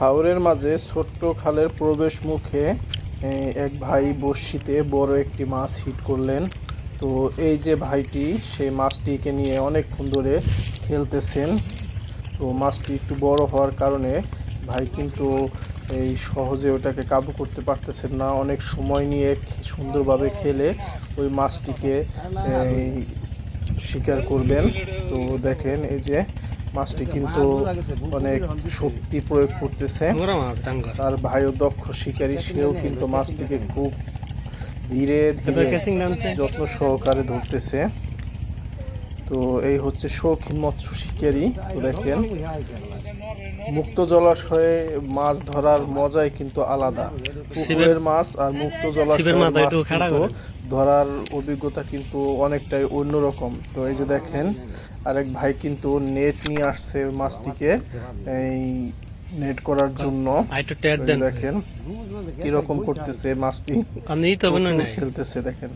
হাওরের মাঝে ছোট্ট খালের প্রবেশ মুখে এক ভাই বড়শিতে বড় একটি মাছ হিট করলেন। তো এই যে ভাইটি, সেই মাছটিকে নিয়ে অনেকক্ষণ ধরে খেলতেছেন। তো মাছটি একটু বড় হওয়ার কারণে ভাই কিন্তু এই সহজে ওটাকে কাবু করতে পারতেছেন না। অনেক সময় নিয়ে সুন্দরভাবে খেলে ওই মাছটিকে শিকার করবেন। তো দেখেন এই যে মাছটি কিন্তু অনেক শক্তি প্রয়োগ করতেছে। তার ভাইও দক্ষ শিকারী সেও কিন্তু মাছটিকে খুব ধীরে ধীরে যত্ন সহকারে ধরতেছে। তো এই হচ্ছে শৌখিন মৎস্য শিকারি তো দেখেন। মুক্ত জলাশয়ে মাছ ধরার মজাই কিন্তু আলাদা। পুকুরের মাছ আর মুক্ত জলাশয়ের মাছ কিন্তু ধরার অভিজ্ঞতা কিন্তু অনেকটাই অন্যরকম। তো এই যে দেখেন আরেক ভাই কিন্তু নেট নিয়ে আসছে মাছটিকে এই নেট করার জন্য। দেখেন কীরকম করতেছে মাছটি। খেলতেছে দেখেন।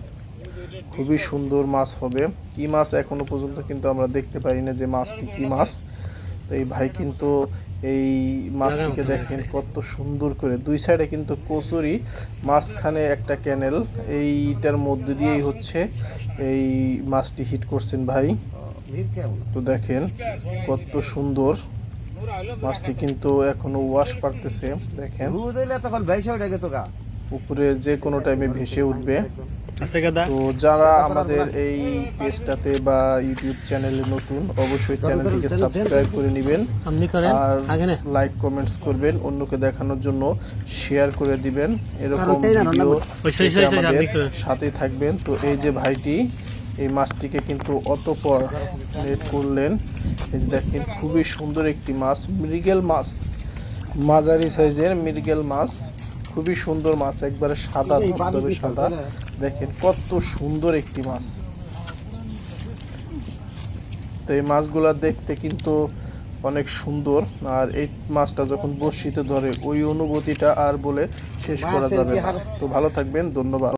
খুবই সুন্দর মাছ হবে। কি মাছ এখনও পর্যন্ত কিন্তু আমরা দেখতে পারি না যে মাছটি কি মাছ। তো এই ভাই কিন্তু এই মাছটিকে দেখেন কত সুন্দর করে। দুই সাইডে কিন্তু কচুরি মাঝখানে একটা ক্যানেল। এইটার মধ্যে দিয়েই হচ্ছে এই মাছটি হিট করছেন ভাই। তো দেখেন কত সুন্দর। মাছটি কিন্তু এখনও ওয়াশ পারতেছে দেখেন। উপরে যে কোনো টাইমে ভেসে উঠবে। তো যারা আমাদের এই পেজটাতে বা ইউটিউব চ্যানেলে নতুন অবশ্যই চ্যানেলটিকে সাবস্ক্রাইব করে নেবেন। আর লাইক কমেন্টস করবেন অন্যকে দেখানোর জন্য শেয়ার করে দিবেন। এরকম ভিডিও আমাদের সাথে থাকবেন। তো এই যে ভাইটি এই মাছটিকে কিন্তু অতপর নেট করলেন। এই যে দেখেন খুবই সুন্দর একটি মাছ মৃগেল মাছ মাঝারি সাইজের মৃগেল মাছ। খুবই সুন্দর মাছ একবারে সাদা ধবধবে সাদা। দেখেন কত সুন্দর একটি মাছ। তো এই মাছগুলা দেখতে কিন্তু অনেক সুন্দর। আর এই মাছটা যখন বড়শিতে ধরে ওই অনুভূতিটা আর বলে শেষ করা যাবে না। তো ভালো থাকবেন ধন্যবাদ।